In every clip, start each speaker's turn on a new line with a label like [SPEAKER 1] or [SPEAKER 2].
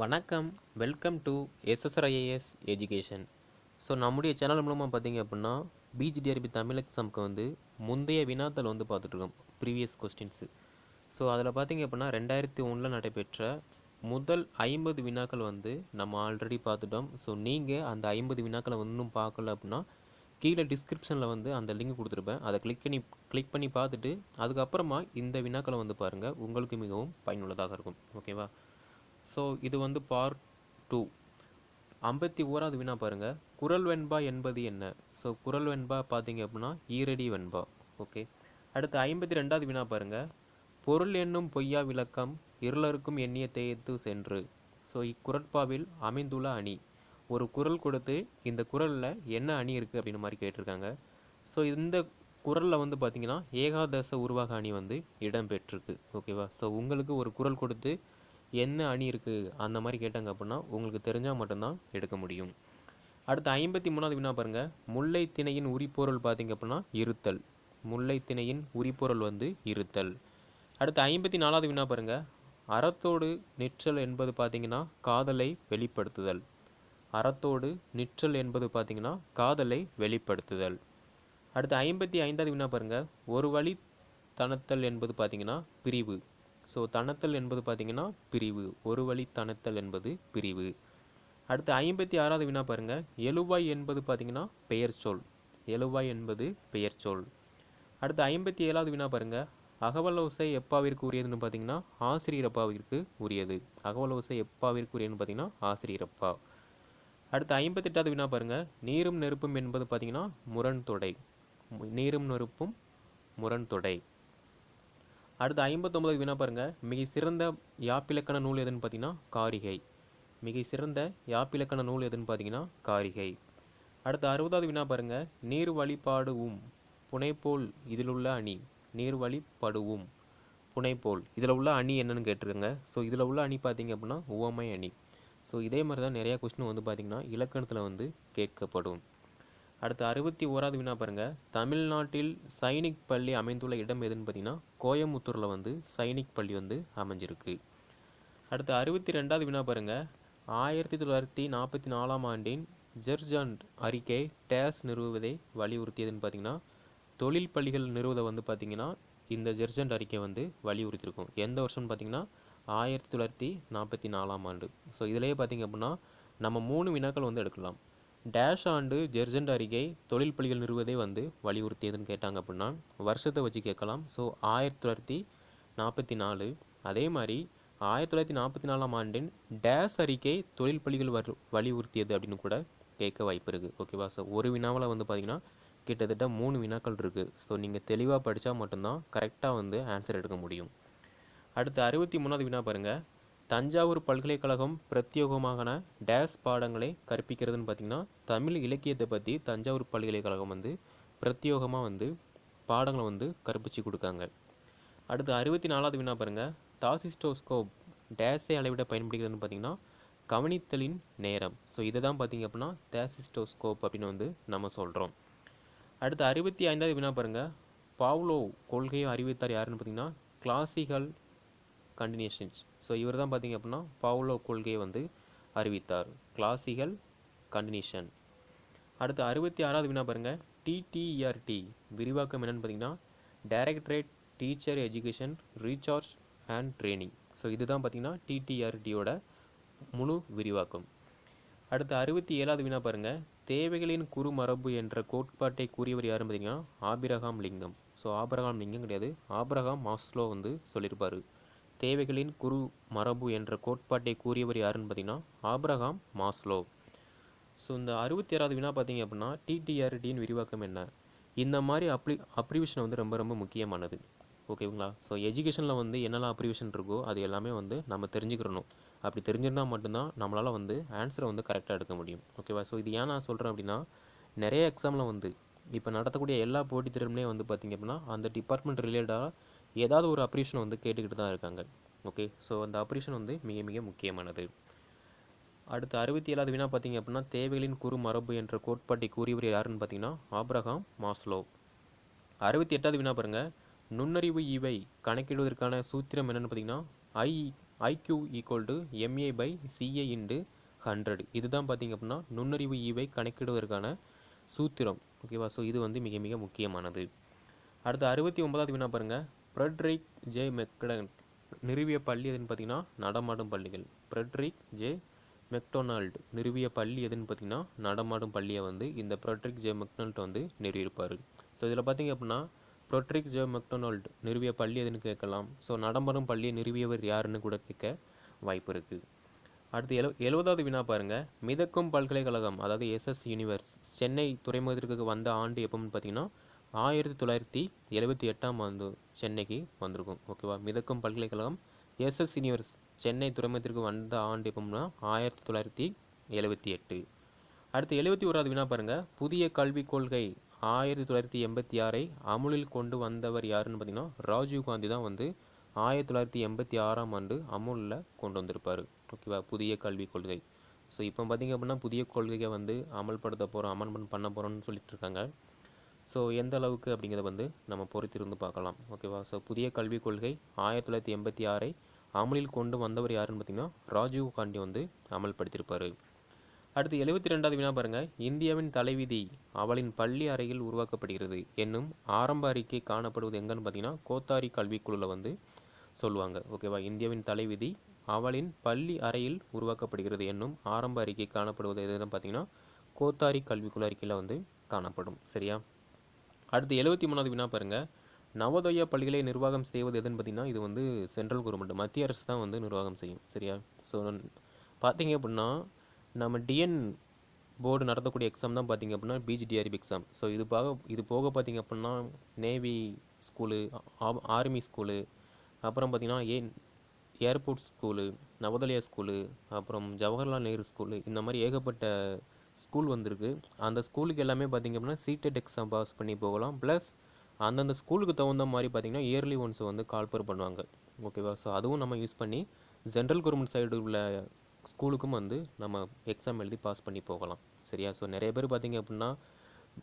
[SPEAKER 1] வணக்கம். Welcome to SSRIAS education so நம்முடைய channel மூலமாக பார்த்தீங்க அப்படின்னா பிஜிடிஆர்பி தமிழ் எக்ஸாமுக்கு வந்து முந்தைய வினாத்தல் வந்து பார்த்துட்ருக்கோம் ப்ரீவியஸ் கொஸ்டின்ஸு ஸோ அதில் பார்த்தீங்க அப்படின்னா ரெண்டாயிரத்தி ஒன்றில் நடைபெற்ற முதல் ஐம்பது வினாக்கள் வந்து நம்ம ஆல்ரெடி பார்த்துட்டோம். ஸோ நீங்கள் அந்த ஐம்பது வினாக்களை இன்னும் பார்க்கல அப்படின்னா கீழே டிஸ்கிரிப்ஷனில் வந்து அந்த லிங்க் கொடுத்துருப்பேன். அதை கிளிக் பண்ணி கிளிக் பண்ணி பார்த்துட்டு அதுக்கப்புறமா இந்த வினாக்களை வந்து பாருங்கள் உங்களுக்கு மிகவும் பயனுள்ளதாக இருக்கும். ஓகேவா ஸோ இது வந்து பார்ட் டூ ஐம்பத்தி ஓராவது வினா பாருங்கள் குரல் வெண்பா என்பது என்ன? ஸோ குரல் வெண்பா பார்த்தீங்க அப்படின்னா ஈரடி வெண்பா. ஓகே அடுத்து ஐம்பத்தி ரெண்டாவது வினா பாருங்கள் பொருள் என்னும் பொய்யா விளக்கம் இருளருக்கும் எண்ணிய தேய்த்து சென்று. ஸோ இக்குரட்பாவில் அமைந்துள்ள அணி. ஒரு குரல் கொடுத்து இந்த குரலில் என்ன அணி இருக்குது அப்படின்னு மாதிரி கேட்டிருக்காங்க. ஸோ இந்த குரலில் வந்து பார்த்திங்கன்னா ஏகாதச உருவாக அணி வந்து இடம்பெற்றிருக்கு ஓகேவா ஸோ உங்களுக்கு ஒரு குரல் கொடுத்து என்ன அணி இருக்குது அந்த மாதிரி கேட்டாங்க அப்படின்னா உங்களுக்கு தெரிஞ்சால் மட்டும்தான் எடுக்க முடியும். அடுத்து ஐம்பத்தி மூணாவது வினா பாருங்கள் முல்லை திணையின் உரிப்பொருள் பார்த்தீங்க அப்படின்னா இருத்தல். முல்லை திணையின் உரிப்பொருள் வந்து இருத்தல். அடுத்து ஐம்பத்தி நாலாவது வினா பாருங்கள் அறத்தோடு நிற்றல் என்பது பார்த்திங்கன்னா காதலை வெளிப்படுத்துதல். அறத்தோடு நிற்றல் என்பது பார்த்தீங்கன்னா காதலை வெளிப்படுத்துதல். அடுத்து ஐம்பத்தி ஐந்தாவது வினா பாருங்கள் ஒரு வழி தனத்தல் என்பது பார்த்தீங்கன்னா பிரிவு. ஸோ தனத்தல் என்பது பார்த்தீங்கன்னா பிரிவு. ஒரு வழி தனத்தல் என்பது பிரிவு. அடுத்து ஐம்பத்தி ஆறாவது வினா பாருங்கள் எழுவாய் என்பது பார்த்தீங்கன்னா பெயர் சொல். எழுவாய் என்பது பெயர் சொல். அடுத்து ஐம்பத்தி ஏழாவது வினா பாருங்கள் அகவலோசை எப்பாவிற்கு உரியதுன்னு பார்த்தீங்கன்னா ஆசிரியரப்பாவிற்கு உரியது. அகவலோசை எப்பாவிற்கு உரியதுன்னு பார்த்தீங்கன்னா ஆசிரியரப்பா அடுத்து ஐம்பத்தெட்டாவது வினா பாருங்கள் நீரும் நெருப்பும் என்பது பார்த்தீங்கன்னா முரண் தொடை நீரும் நெருப்பும் முரண் தொடை அடுத்து ஐம்பத்தொம்பது வினா பாருங்கள் மிக சிறந்த யாப்பிலக்கண நூல் எதுன்னு பார்த்தீங்கன்னா காரிகை. மிக சிறந்த யாப்பிலக்கண நூல் எதுன்னு பார்த்தீங்கன்னா காரிகை. அடுத்து அறுபதாவது வினா பாருங்கள் நீர் வழிபாடுவும் புனைப்போல் இதில் உள்ள அணி. நீர் வழிபடுவும் புனைப்போல் இதில் உள்ள அணி என்னன்னு கேட்டிருக்கங்க. ஸோ இதில் உள்ள அணி பார்த்தீங்க அப்படின்னா உவமை அணி. ஸோ இதே மாதிரி தான் நிறையா கொஸ்டின் வந்து பார்த்திங்கன்னா இலக்கணத்தில் வந்து கேட்கப்படும். அடுத்து அறுபத்தி ஓராவது வினா பாருங்கள் தமிழ்நாட்டில் சைனிக் பள்ளி அமைந்துள்ள இடம் எதுன்னு பார்த்தீங்கன்னா கோயமுத்தூரில் வந்து சைனிக் பள்ளி வந்து அமைஞ்சிருக்கு. அடுத்து அறுபத்தி ரெண்டாவது வினா பாருங்கள் ஆயிரத்தி தொள்ளாயிரத்தி நாற்பத்தி நாலாம் ஆண்டின் ஜெர்ஜாண்ட் அறிக்கை டேஸ் நிறுவுவதை வலியுறுத்தியதுன்னு பார்த்தீங்கன்னா தொழில் பள்ளிகள் நிறுவதை வந்து பார்த்திங்கன்னா இந்த ஜெர்ஜண்ட் அறிக்கை வந்து வலியுறுத்தியிருக்கும். எந்த வருஷம்னு பார்த்தீங்கன்னா ஆயிரத்தி தொள்ளாயிரத்தி நாற்பத்தி நாலாம் ஆண்டு. ஸோ இதிலேயே பார்த்திங்க அப்படின்னா நம்ம மூணு வினாக்கள் வந்து எடுக்கலாம். டேஷ் ஆண்டு ஜெர்ஜெண்ட் அறிக்கை தொழில் பள்ளிகள் நிறுவதை வந்து வலியுறுத்தியதுன்னு கேட்டாங்க அப்படின்னா வருஷத்தை வச்சு கேட்கலாம். ஸோ ஆயிரத்தி தொள்ளாயிரத்தி நாற்பத்தி நாலு அதே மாதிரி ஆயிரத்தி தொள்ளாயிரத்தி நாற்பத்தி நாலாம் ஆண்டின் டேஷ் அறிக்கை தொழில் பள்ளிகள் வரு வலியுறுத்தியது அப்படின்னு கூட கேட்க வாய்ப்பு இருக்குது ஓகேவா ஸோ ஒரு வினாவில் வந்து பார்த்திங்கன்னா கிட்டத்தட்ட மூணு வினாக்கள் இருக்குது ஸோ நீங்கள் தெளிவாக படித்தா மட்டும்தான் கரெக்டாக வந்து ஆன்சர் எடுக்க முடியும். அடுத்து அறுபத்தி மூணாவது வினா பாருங்கள் தஞ்சாவூர் பல்கலைக்கழகம் பிரத்யேகமான டேஸ் பாடங்களை கற்பிக்கிறதுன்னு பார்த்தீங்கன்னா தமிழ் இலக்கியத்தை பற்றி தஞ்சாவூர் பல்கலைக்கழகம் வந்து பிரத்யேகமாக வந்து பாடங்களை வந்து கற்பிச்சு கொடுக்காங்க. அடுத்து அறுபத்தி நாலாவது வினா பாருங்கள் தாசிஸ்டோஸ்கோப் டேஸை அளவிட பயன்படுகிறதுன்னு பார்த்திங்கன்னா கவனித்தலின் நேரம். ஸோ இதை தான் பார்த்தீங்க அப்படின்னா தேசிஸ்டோஸ்கோப் அப்படின்னு வந்து நம்ம சொல்கிறோம் அடுத்து அறுபத்தி ஐந்தாவது வினா பாருங்கள் பாவ்லோ கொள்கையை அறிவித்தார் யாருன்னு பார்த்தீங்கன்னா கிளாசிக்கல் கண்டினியூஷன்ஸ் ஸோ இவர் தான் பார்த்தீங்க அப்படின்னா பவுலோ கொள்கையை வந்து அறிவித்தார். கிளாசிக்கல் கண்டினியூஷன் அடுத்து அறுபத்தி ஆறாவது வினா பாருங்கள் டிடிஇஆர்டி விரிவாக்கம் என்னென்னு பார்த்தீங்கன்னா directorate teacher education recharge and training so இதுதான் பார்த்தீங்கன்னா டிடிஆர்டியோட முழு விரிவாக்கம். அடுத்து அறுபத்தி ஏழாவது வினா பாருங்கள் தேவைகளின் குறுமரபு என்ற கோட்பாட்டை கூறியவர் யாருன்னு பார்த்தீங்கன்னா ஆபிரகாம் லிங்கம். ஸோ ஆபிரகாம் லிங்கம் கிடையாது. ஆபிரகாம் மாஸ்லோ வந்து சொல்லியிருப்பார். தேவைகளின் குரு மரபு என்ற கோட்பாட்டை கூறியவர் யாருன்னு பார்த்தீங்கன்னா ஆப்ரஹாம் மாஸ்லோ. ஸோ இந்த அறுபத்தி ஆறாவது வினா பார்த்தீங்க அப்படின்னா டிடிஆர்டியின் விரிவாக்கம் என்ன? இந்த மாதிரி அப்ளி அப்ரிவேஷன் வந்து ரொம்ப ரொம்ப முக்கியமானது. ஓகேங்களா ஸோ எஜுகேஷனில் வந்து என்னெல்லாம் அப்ரிவிஷன் இருக்கோ அது எல்லாமே வந்து நம்ம தெரிஞ்சுக்கிறணும். அப்படி தெரிஞ்சிருந்தால் மட்டும்தான் நம்மளால் வந்து ஆன்சரை வந்து கரெக்டாக எடுக்க முடியும். ஓகேவா ஸோ இது ஏன் நான் சொல்கிறேன் அப்படின்னா நிறைய எக்ஸாமில் வந்து இப்போ நடத்தக்கூடிய எல்லா போட்டித் தேர்வுலேயும் வந்து பார்த்திங்க அப்படின்னா அந்த டிபார்ட்மெண்ட் ரிலேட்டடாக ஏதாவது ஒரு அப்ரிஷன் வந்து கேட்டுக்கிட்டு தான் இருக்காங்க. ஓகே ஸோ அந்த அப்ரிஷன் வந்து மிக மிக முக்கியமானது. அடுத்து அறுபத்தி ஏழாவது வினா பார்த்தீங்க அப்படின்னா தேவைகளின் குறு மரபு என்ற கோட்பாட்டை கூறியவர் யாருன்னு பார்த்தீங்கன்னா ஆப்ரஹாம் மாஸ்லோ. அறுபத்தி எட்டாவது வினா பாருங்கள் நுண்ணறிவு இவை கணக்கிடுவதற்கான சூத்திரம் என்னென்னு பார்த்தீங்கன்னா I IQ equal to MA by CA into hundred இதுதான் பார்த்தீங்க அப்படின்னா நுண்ணறிவு ஈவை கணக்கிடுவதற்கான சூத்திரம். ஓகேவா ஸோ இது வந்து மிக மிக முக்கியமானது. அடுத்து அறுபத்தி ஒன்பதாவது வினா பாருங்கள் ஃப்ரெட்ரிக் ஜே மெக்டன் நிறுவிய பள்ளி எதுன்னு பார்த்தீங்கன்னா நடமாடும் பள்ளிகள். ஃப்ரெட்ரிக் ஜே மெக்டொனால்டு நிறுவிய பள்ளி எதுன்னு பார்த்தீங்கன்னா நடமாடும் பள்ளியை வந்து இந்த ப்ரொட்ரிக் ஜே மெக்டொனால்ட் வந்து நிறுவியிருப்பார். ஸோ இதில் பார்த்தீங்க அப்படின்னா ப்ரொட்ரிக் ஜே மெக்டொனால்டு நிறுவிய பள்ளி எதுன்னு கேட்கலாம். ஸோ நடமாடும் பள்ளியை நிறுவியவர் யாருன்னு கூட கேட்க வாய்ப்பு இருக்குது அடுத்து எழு எழுபதாவது வினா பாருங்கள் மிதக்கும் பல்கலைக்கழகம் அதாவது எஸ்எஸ் யூனிவர்ஸ் சென்னை துறைமுகத்திற்கு வந்த ஆண்டு எப்போன்னு பார்த்தீங்கன்னா ஆயிரத்தி தொள்ளாயிரத்தி எழுபத்தி எட்டாம் ஆண்டு சென்னைக்கு வந்திருக்கும். ஓகேவா? மிதக்கும் பல்கலைக்கழகம் எஸ்எஸ் யூனிவர்ஸ் சென்னை துறைமுகத்திற்கு வந்த ஆண்டு எப்போம்னா ஆயிரத்தி தொள்ளாயிரத்தி எழுபத்தி எட்டு. அடுத்து எழுபத்தி ஓராவது வினா பாருங்கள் புதிய கல்விக் கொள்கை ஆயிரத்தி தொள்ளாயிரத்தி எண்பத்தி ஆறை அமுலில் கொண்டு வந்தவர் யாருன்னு பார்த்தீங்கன்னா ராஜீவ் காந்தி தான் வந்து ஆயிரத்தி தொள்ளாயிரத்தி எண்பத்தி ஆறாம் ஆண்டு அமுலில் கொண்டு வந்திருப்பார். ஓகேவா? புதிய கல்விக் கொள்கை. ஸோ இப்போ பார்த்தீங்க அப்படின்னா புதிய கொள்கையை வந்து அமல்படுத்த போகிறோம் அமல்பன் பண்ண போகிறோம்னு சொல்லிட்டு இருக்காங்க. ஸோ எந்த அளவுக்கு அப்படிங்கிறத வந்து நம்ம பொறுத்திருந்து பார்க்கலாம். ஓகேவா ஸோ புதிய கல்விக் கொள்கை ஆயிரத்தி தொள்ளாயிரத்தி எண்பத்தி ஆறை அமலில் கொண்டு வந்தவர் யாருன்னு பார்த்தீங்கன்னா ராஜீவ் காந்தி வந்து அமல்படுத்தியிருப்பார். அடுத்து எழுபத்தி ரெண்டாவது வினா பாருங்கள் இந்தியாவின் தலைவிதி அவளின் பள்ளி அறையில் உருவாக்கப்படுகிறது என்னும் ஆரம்ப அறிக்கை காணப்படுவது எங்கன்னு பார்த்தீங்கன்னா கோத்தாரி கல்விக்குழுவில் வந்து சொல்லுவாங்க. ஓகேவா இந்தியாவின் தலைவிதி அவளின் பள்ளி அறையில் உருவாக்கப்படுகிறது என்னும் ஆரம்ப அறிக்கை காணப்படுவது எதுன்னு பார்த்தீங்கன்னா கோத்தாரி கல்விக்குழு அறிக்கையில் வந்து காணப்படும். சரியா? அடுத்து எழுபத்தி மூணாவது வினா பாருங்கள் நவோதய பள்ளிகளை நிர்வாகம் செய்வது எதுன்னு பார்த்தீங்கன்னா இது வந்து சென்ட்ரல் கவர்மெண்ட் மத்திய அரசு தான் வந்து நிர்வாகம் செய்யும் சரியா? ஸோ பார்த்தீங்க அப்படின்னா நம்ம டிஎன் போர்டு நடத்தக்கூடிய எக்ஸாம் தான் பார்த்தீங்க அப்படின்னா பிஜிடிஆர்பி எக்ஸாம் ஸோ இது போக இது போக பார்த்தீங்க அப்படின்னா நேவி ஸ்கூலு ஆர்மி ஸ்கூலு அப்புறம் பார்த்தீங்கன்னா uh airport school Navodaya school அப்புறம் ஜவஹர்லால் நேரு ஸ்கூலு இந்த மாதிரி ஏகப்பட்ட ஸ்கூல் வந்திருக்கு. அந்த ஸ்கூலுக்கு எல்லாமே பார்த்தீங்க அப்படின்னா சீட்டெட் எக்ஸாம் பாஸ் பண்ணி போகலாம். ப்ளஸ் அந்தந்த ஸ்கூலுக்கு தகுந்த மாதிரி பார்த்திங்கன்னா இயர்லி ஒன்ஸ் வந்து கால்பர் பண்ணுவாங்க. ஓகேவா ஸோ அதுவும் நம்ம யூஸ் பண்ணி ஜென்ரல் கவர்மெண்ட் சைடு உள்ள ஸ்கூலுக்கும் வந்து நம்ம எக்ஸாம் எழுதி பாஸ் பண்ணி போகலாம். சரியா? ஸோ நிறைய பேர் பார்த்திங்க அப்படின்னா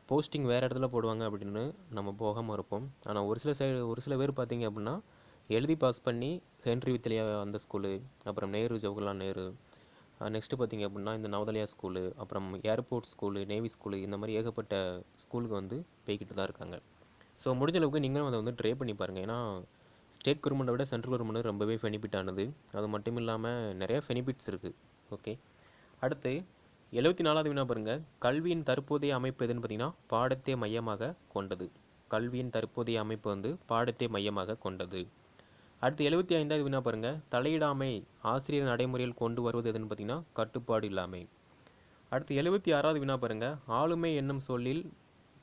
[SPEAKER 1] போஸ்டிங் வேறு இடத்துல போடுவாங்க அப்படின்னு நம்ம போகாமல் இருப்போம். ஆனால் ஒரு சில சைடு ஒரு சில பேர் பார்த்திங்க அப்படின்னா எழுதி பாஸ் பண்ணி ஹென்ரி வித்லியா அந்த ஸ்கூலு அப்புறம் நேரு ஜவஹர்லால் நேரு நெக்ஸ்ட்டு பார்த்தீங்க அப்படின்னா இந்த நவதலையா ஸ்கூலு அப்புறம் ஏர்போர்ட் ஸ்கூலு நேவி ஸ்கூலு இந்த மாதிரி ஏகப்பட்ட ஸ்கூலுக்கு வந்து போய்கிட்டு தான் இருக்காங்க. ஸோ முடிஞ்ச அளவுக்கு நீங்களும் அதை வந்து ட்ரை பண்ணி பாருங்கள் ஏன்னா ஸ்டேட் கவர்மெண்ட்டை விட சென்ட்ரல் கவர்மெண்ட் ரொம்பவே பெனிஃபிட் ஆனது. அது மட்டும் இல்லாமல் நிறைய பெனிஃபிட்ஸ் இருக்குது ஓகே அடுத்து எழுபத்தி நாலாவது வினா பாருங்கள் கல்வியின் தற்போதைய அமைப்பு எதுன்னு பார்த்திங்கன்னா பாடத்தை மையமாக கொண்டது. கல்வியின் தற்போதைய அமைப்பு வந்து பாடத்தை மையமாக கொண்டது. அடுத்து எழுபத்தி ஐந்தாவது வினா பாருங்கள் தலையிடாமை ஆசிரியர் நடைமுறையில் கொண்டு வருவது எதுன்னு பார்த்தீங்கன்னா கட்டுப்பாடு இல்லாமை. அடுத்து எழுபத்தி ஆறாவது வினா பாருங்கள் ஆளுமை என்னும் சொல்லில்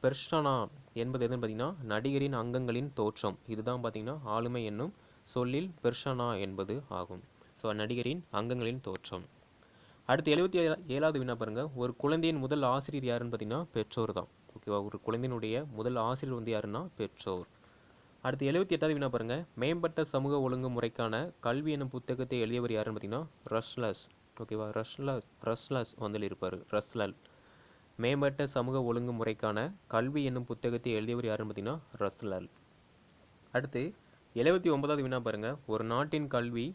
[SPEAKER 1] பெர்ஷனா என்பது எதுன்னு பார்த்தீங்கன்னா நடிகரின் அங்கங்களின் தோற்றம். இதுதான் பார்த்தீங்கன்னா ஆளுமை என்னும் சொல்லில் பெர்ஷனா என்பது ஆகும். ஸோ நடிகரின் அங்கங்களின் தோற்றம். அடுத்து எழுபத்தி ஏழாவது வினா பாருங்கள் ஒரு குழந்தையின் முதல் ஆசிரியர் யாருன்னு பார்த்தீங்கன்னா பெற்றோர் தான். ஓகேவா ஒரு குழந்தையினுடைய முதல் ஆசிரியர் வந்து யாருன்னா பெற்றோர். அடுத்து எழுபத்தி எட்டாவது வினா பாருங்கள் மேம்பட்ட சமூக ஒழுங்கு முறைக்கான கல்வி எனும் புத்தகத்தை எழுதியவர் யாருன்னு பார்த்தீங்கன்னா ரஷ்லஸ் ஓகேவா ரஷ்லஸ் ரஷ்லஸ் வந்து இருப்பார். ரஸ்லல். மேம்பட்ட சமூக ஒழுங்கு முறைக்கான கல்வி என்னும் புத்தகத்தை எழுதியவர் யாருன்னு பார்த்தீங்கன்னா ரஸ்லல். அடுத்து எழுபத்தி ஒன்பதாவது வினா பாருங்கள் ஒரு நாட்டின் கல்வி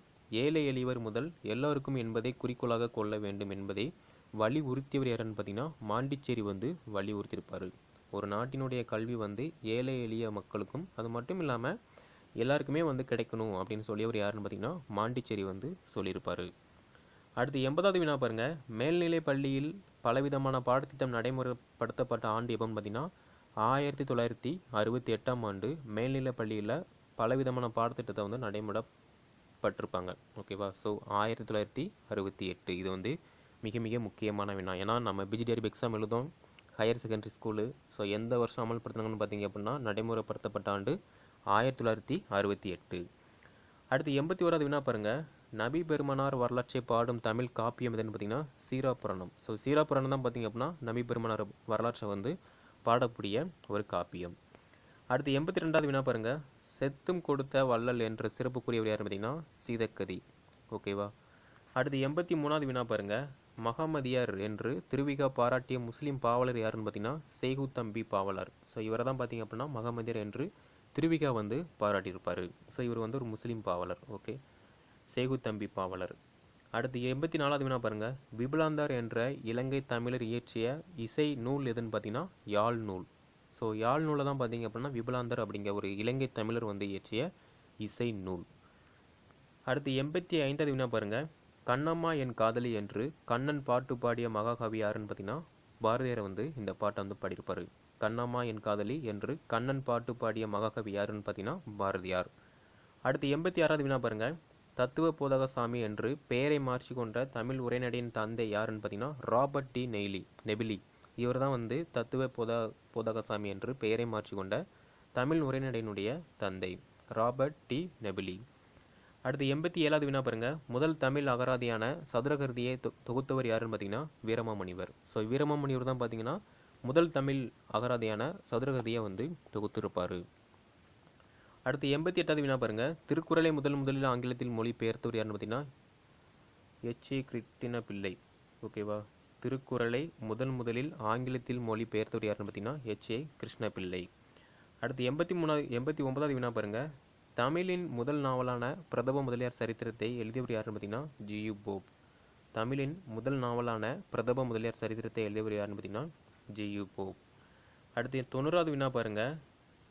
[SPEAKER 1] ஏழை எளியவர் முதல் எல்லோருக்கும் என்பதை குறிக்கோளாக கொள்ள வேண்டும் என்பதை வலியுறுத்தியவர் யாருன்னு பார்த்தீங்கன்னா மாண்டிச்சேரி வந்து வலியுறுத்தியிருப்பார். ஒரு நாட்டினுடைய கல்வி வந்து ஏழை எளிய மக்களுக்கும் அது மட்டும் இல்லாமல் எல்லாருக்குமே வந்து கிடைக்கணும் அப்படின்னு சொல்லியவர் யாருன்னு பார்த்திங்கன்னா மாண்டிச்சேரி வந்து சொல்லியிருப்பார். அடுத்து எண்பதாவது வினா பாருங்கள் மேல்நிலை பள்ளியில் பலவிதமான பாடத்திட்டம் நடைமுறைப்படுத்தப்பட்ட ஆண்டு எப்போன்னு பார்த்திங்கன்னா ஆயிரத்தி தொள்ளாயிரத்தி அறுபத்தி எட்டாம் ஆண்டு மேல்நிலை பள்ளியில் பலவிதமான பாடத்திட்டத்தை வந்து நடைமுறைப்பட்டிருப்பாங்க ஓகேவா? ஸோ ஆயிரத்தி தொள்ளாயிரத்தி அறுபத்தி எட்டு இது வந்து மிக மிக முக்கியமான வினா. ஏன்னா நம்ம பிஜிடிஆர்பி எக்ஸாம் எழுதும் ஹையர் செகண்டரி ஸ்கூலு. ஸோ எந்த வருஷம் அமல்படுத்தினாங்கன்னு பார்த்தீங்க அப்படின்னா நடைமுறைப்படுத்தப்பட்ட ஆண்டு ஆயிரத்தி தொள்ளாயிரத்தி அறுபத்தி எட்டு. அடுத்து எண்பத்தி ஓராவது வினா பாருங்கள் நபி பெருமனார் வரலாற்றை பாடும் தமிழ் காப்பியம் எதுன்னு பார்த்தீங்கன்னா சீராபுரணம். ஸோ சீராபுரணம் தான் பார்த்தீங்க அப்படின்னா நபி பெருமனார் வரலாற்றை வந்து பாடக்கூடிய ஒரு காப்பியம். அடுத்து எண்பத்தி ரெண்டாவது வினா பாருங்கள் செத்தும் கொடுத்த வள்ளல் என்ற சிறப்புக்குரியவர் யாருன்னு பார்த்தீங்கன்னா சீதக்கதி. ஓகேவா? அடுத்து எண்பத்தி மூணாவது வினா பாருங்கள் மகமதியர் என்று திருவிகா பாராட்டிய முஸ்லீம் பாவலர் யாருன்னு பார்த்தீங்கன்னா சேகுத்தம்பி பாவலர். ஸோ இவரை தான் பார்த்தீங்க அப்படின்னா மகமதியர் என்று திருவிகா வந்து பாராட்டியிருப்பார். ஸோ இவர் வந்து ஒரு முஸ்லீம் பாவலர் ஓகே சேகுத்தம்பி பாவலர். அடுத்து எண்பத்தி நாலாவது வினா பாருங்கள் விபுலாந்தார் என்ற இலங்கை தமிழர் இயற்றிய இசை நூல் எதுன்னு பார்த்தீங்கன்னா யாழ் நூல். ஸோ யாழ் நூலை தான் பார்த்தீங்க அப்படின்னா விபுலாந்தர் அப்படிங்கிற ஒரு இலங்கை தமிழர் வந்து இயற்றிய இசை நூல். அடுத்து எண்பத்தி ஐந்தாவது வினா பாருங்கள் கண்ணம்மா என் காதலி என்று கண்ணன் பாட்டு பாடிய மகாகவி யாருன்னு பார்த்தீங்கன்னா பாரதியார் வந்து இந்த பாட்டை வந்து பாடியிருப்பார். கண்ணம்மா என் காதலி என்று கண்ணன் பாட்டு பாடிய மகாகவி யாருன்னு பார்த்தீங்கன்னா பாரதியார். அடுத்து எண்பத்தி ஆறாவது வினா பாருங்கள் தத்துவ போதகசாமி என்று பெயரை மாற்றி கொண்ட தமிழ் உரைநடையின் தந்தை யாருன்னு பார்த்தீங்கன்னா ராபர்ட் டி நெய்லி நெபிலி. இவர் தான் வந்து தத்துவ போத போதகசாமி என்று பெயரை மாற்றி கொண்ட தமிழ் உரைநடையினுடைய தந்தை ராபர்ட் டி நெபிலி. அடுத்து எண்பத்தி ஏழாவது வினா பாருங்கள் முதல் தமிழ் அகராதியான சதுரகருதியை தொ தொகுத்தவர் யாருன்னு பார்த்தீங்கன்னா வீரமாமணிவர் ஸோ வீரமாமணிவர் தான் பார்த்தீங்கன்னா முதல் தமிழ் அகராதியான சதுரகருதியை வந்து தொகுத்திருப்பார். அடுத்து எண்பத்தி எட்டாவது வினா பாருங்கள் திருக்குறளை முதல் முதலில் ஆங்கிலத்தில் மொழி பெயர்த்தவர் யாருன்னு பார்த்தீங்கன்னா எச். ஏ. கிருட்டின பிள்ளை ஓகேவா திருக்குறளை முதல் முதலில் ஆங்கிலத்தில் மொழி பெயர்த்தவர் யாருன்னு பார்த்தீங்கன்னா எச். ஏ. கிருஷ்ண பிள்ளை அடுத்து எண்பத்தி மூணாவது எண்பத்தி ஒன்பதாவது வினா பாருங்கள் தமிழின் முதல் நாவலான பிரதம முதலியார் சரித்திரத்தை எழுதியவர் யாருன்னு பார்த்தீங்கன்னா ஜியு போப். தமிழின் முதல் நாவலான பிரதம முதலியார் சரித்திரத்தை எழுதியவர் யாருன்னு பார்த்தீங்கன்னா ஜியு போப். அடுத்து தொண்ணூறாவது வினா பாருங்கள்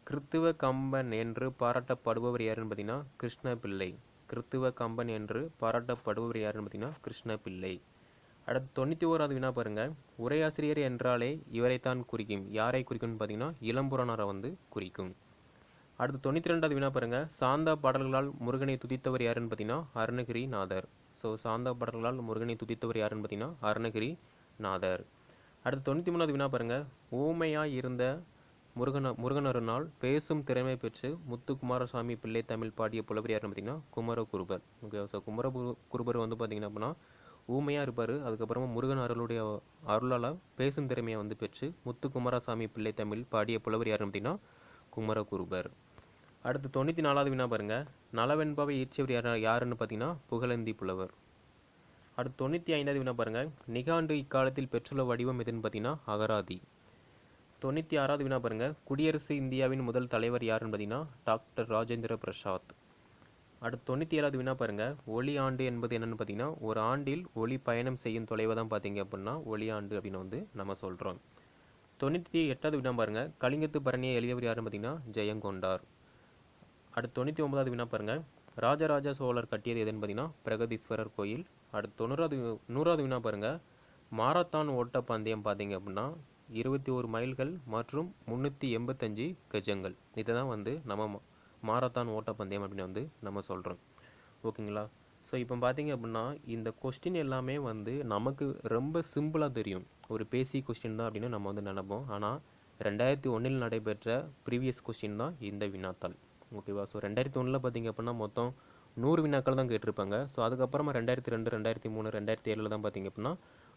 [SPEAKER 1] கிறித்துவ கம்பன் என்று பாராட்டப்படுபவர் யாருன்னு பார்த்தீங்கன்னா கிருஷ்ண பிள்ளை கிறித்துவ கம்பன் என்று பாராட்டப்படுபவர் யாருன்னு பார்த்தீங்கன்னா கிருஷ்ண பிள்ளை அடுத்து தொண்ணூற்றி ஓராவது வினா பாருங்கள் உரையாசிரியர் என்றாலே இவரைத்தான் குறிக்கும். யாரை குறிக்கும்னு பார்த்தீங்கன்னா இளம்புறனரை வந்து குறிக்கும். அடுத்து தொண்ணூற்றி ரெண்டாவது வினா பாருங்கள் சாந்தா பாடல்களால் முருகனை துதித்தவர் யாருன்னு பார்த்தீங்கன்னா அருணகிரி நாதர் ஸோ சாந்தா பாடல்களால் முருகனை துதித்தவர் யாருன்னு பார்த்தீங்கன்னா அருணகிரி நாதர் அடுத்து தொண்ணூற்றி மூணாவது வினா பாருங்கள் ஊமையாக இருந்த முருகன முருகனருனால் பேசும் திறமை பெற்று முத்துக்குமாரசாமி பிள்ளை தமிழ் பாடிய புலவர் யாருன்னு பார்த்தீங்கன்னா குமரகுருபர். ஓகே ஸோ குமர குருபர் வந்து பார்த்தீங்கன்னா அப்படின்னா ஊமையாக இருப்பார். அதுக்கப்புறமா முருகன் அருளுடைய அருளால் பேசும் திறமையை வந்து பெற்று முத்துக்குமாரசாமி பிள்ளை தமிழ் பாடிய புலவர் யாருன்னு பார்த்தீங்கன்னா குமரகுருபர். அடுத்து தொண்ணூற்றி நாலாவது வினா பாருங்கள் நலவென்பவை ஈர்ச்சியவர் யார் யாருன்னு பார்த்தீங்கன்னா புகழந்தி புலவர். அடுத்து தொண்ணூற்றி ஐந்தாவது வினா பாருங்கள் நிகாண்டு இக்காலத்தில் பெற்றுள்ள வடிவம் எதுன்னு பார்த்தீங்கன்னா அகராதி. தொண்ணூற்றி ஆறாவது வினா பாருங்க. குடியரசு இந்தியாவின் முதல் தலைவர் யாருன்னு பார்த்தீங்கன்னா டாக்டர் ராஜேந்திர பிரசாத். அடுத்து தொண்ணூற்றி ஏழாவது வினா பாருங்க. ஒளி ஆண்டு என்பது என்னென்னு பார்த்தீங்கன்னா ஒரு ஆண்டில் ஒளி பயணம் செய்யும் தொலைவை தான் பார்த்தீங்க அப்படின்னா ஒளி ஆண்டு அப்படின்னு வந்து நம்ம சொல்கிறோம் தொண்ணூற்றி எட்டாவது வினா பாருங்க. கலிங்கத்து பரணியை எழுதியவர் யாருன்னு பார்த்தீங்கன்னா ஜெயங்கொண்டார். அடுத்து தொண்ணூற்றி ஒன்பதாவது வினா பாருங்கள் ராஜராஜ சோழர் கட்டியது எதுன்னு பார்த்தீங்கன்னா பிரகதீஸ்வரர் கோயில். அடுத்து தொண்ணூறாவது நூறாவது வினா பாருங்கள் மாரத்தான் ஓட்ட பந்தயம் பார்த்தீங்க அப்படின்னா இருபத்தி ஒரு மைல்கள் மற்றும் முந்நூற்றி எண்பத்தஞ்சு கஜங்கள். இதை தான் வந்து நம்ம மா- மாரத்தான் ஓட்டப்பந்தயம் அப்படின்னு வந்து நம்ம சொல்கிறோம் ஓகேங்களா? ஸோ இப்போ பார்த்தீங்க அப்படின்னா இந்த கொஸ்டின் எல்லாமே வந்து நமக்கு ரொம்ப சிம்பிளாக தெரியும். ஒரு பேசி கொஸ்டின் தான் அப்படின்னு நம்ம வந்து நினைப்போம். ஆனால் ரெண்டாயிரத்தி ஒன்றில் நடைபெற்ற ப்ரீவியஸ் கொஸ்டின் தான் இந்த வினாத்தாள். ஓகேவா? ஸோ ரெண்டாயிரத்தி ஒன்றில் பார்த்தீங்க அப்படின்னா மொத்தம் நூறு வினாக்கள் தான் கேட்டிருப்பாங்க. ஸோ அதுக்கப்புறமா ரெண்டாயிரத்தி ரெண்டு ரெண்டாயிரத்தி மூணு ரெண்டாயிரத்தி ஏழில் தான் பார்த்தீங்க அப்படின்னா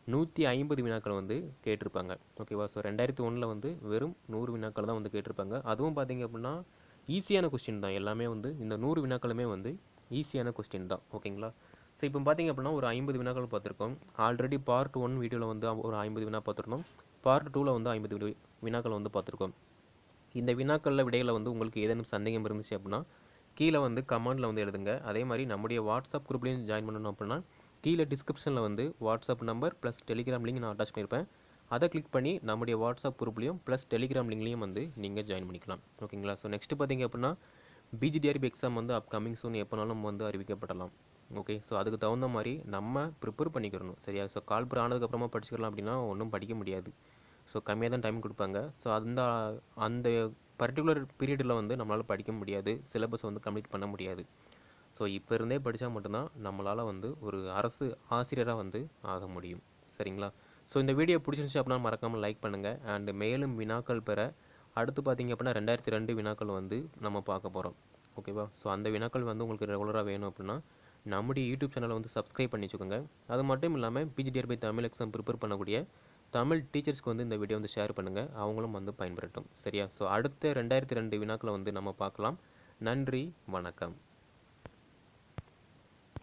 [SPEAKER 1] நூற்றி ஐம்பது வினாக்கள் வந்து கேட்டிருப்பாங்க. ஓகேவா? ஸோ ரெண்டாயிரத்தி ஒன்றில் வந்து வெறும் நூறு வினாக்கள் தான் வந்து கேட்டிருப்பாங்க. அதுவும் பார்த்தீங்க அப்படின்னா ஈஸியான கொஸ்டின் தான். எல்லாமே வந்து இந்த நூறு வினாக்களுமே வந்து ஈஸியான கொஸ்டின் தான். ஓகேங்களா? ஸோ இப்போ பார்த்திங்க அப்படின்னா ஒரு ஐம்பது வினாக்கள் பார்த்துருக்கோம் ஆல்ரெடி பார்ட் ஒன் வீடியோவில் வந்து ஒரு ஐம்பது வினா பார்த்துருந்தோம் பார்ட் டூவில் வந்து ஐம்பது வி- வினாக்கள் வந்து பார்த்துருக்கோம் இந்த வினாக்களில் விடைகளை வந்து உங்களுக்கு ஏதேனும் சந்தேகம் இருந்துச்சு அப்படின்னா கீழே வந்து கமெண்டில் வந்து எழுதுங்க. அதே மாதிரி நம்முடைய வாட்ஸ்அப் குரூப்லேயும் ஜாயின் பண்ணணும் அப்படின்னா கீழே டிஸ்கிரிப்ஷனில் வந்து WhatsApp number plus Telegram link நான் அட்டாச் பண்ணியிருப்பேன் அதை கிளிக் பண்ணி நம்முடைய வாட்ஸ்அப் குரூப்லேயும் ப்ளஸ் டெலிகிராம் லிங்க்லேயும் வந்து நீங்கள் ஜாயின் பண்ணிக்கலாம். ஓகேங்களா? ஸோ நெக்ஸ்ட் பார்த்தீங்க அப்படின்னா பிஜிடிஆர்பி எக்ஸாம் வந்து அப்கமிங் சூன் எப்போனாலும் வந்து அறிவிக்கப்படலாம். ஓகே? ஸோ அதுக்கு தகுந்த மாதிரி நம்ம ப்ரிப்பேர் பண்ணிக்கிறணும். சரியா? ஸோ கால்பர் ஆனதுக்கப்புறமா படிச்சுக்கலாம் அப்படின்னா ஒன்றும் படிக்க முடியாது. ஸோ கம்மியாக தான் டைம் கொடுப்பாங்க. ஸோ அந்த அந்த பர்டிகுலர் பீரியடில் வந்து நம்மளால் படிக்க முடியாது. சிலபஸ் வந்து கம்ப்ளீட் பண்ண முடியாது. ஸோ இப்போ இருந்தே படித்தா மட்டும்தான் நம்மளால் வந்து ஒரு அரசு ஆசிரியராக வந்து ஆக முடியும். சரிங்களா? ஸோ இந்த வீடியோ பிடிச்சிருந்துச்சு அப்படின்னா மறக்காமல் லைக் பண்ணுங்கள் அண்டு மேலும் வினாக்கள் பெற அடுத்து பார்த்தீங்க அப்படின்னா ரெண்டாயிரத்தி ரெண்டு வினாக்கள் வந்து நம்ம பார்க்க போகிறோம் ஓகேவா ஸோ அந்த வினாக்கள் வந்து உங்களுக்கு ரெகுலராக வேணும் அப்படின்னா நம்முடைய யூடியூப் சேனலை வந்து சப்ஸ்கிரைப் பண்ணி வச்சுக்கோங்க. அது மட்டும் இல்லாமல் PGTRB Tamil exam prepare பண்ணக்கூடிய தமிழ் டீச்சர்ஸ்க்கு வந்து இந்த வீடியோ வந்து ஷேர் பண்ணுங்கள் அவங்களும் வந்து பயன்பெறட்டும். சரியா? ஸோ அடுத்த ரெண்டாயிரத்தி ரெண்டு வினாக்களை வந்து நம்ம பார்க்கலாம். நன்றி வணக்கம்.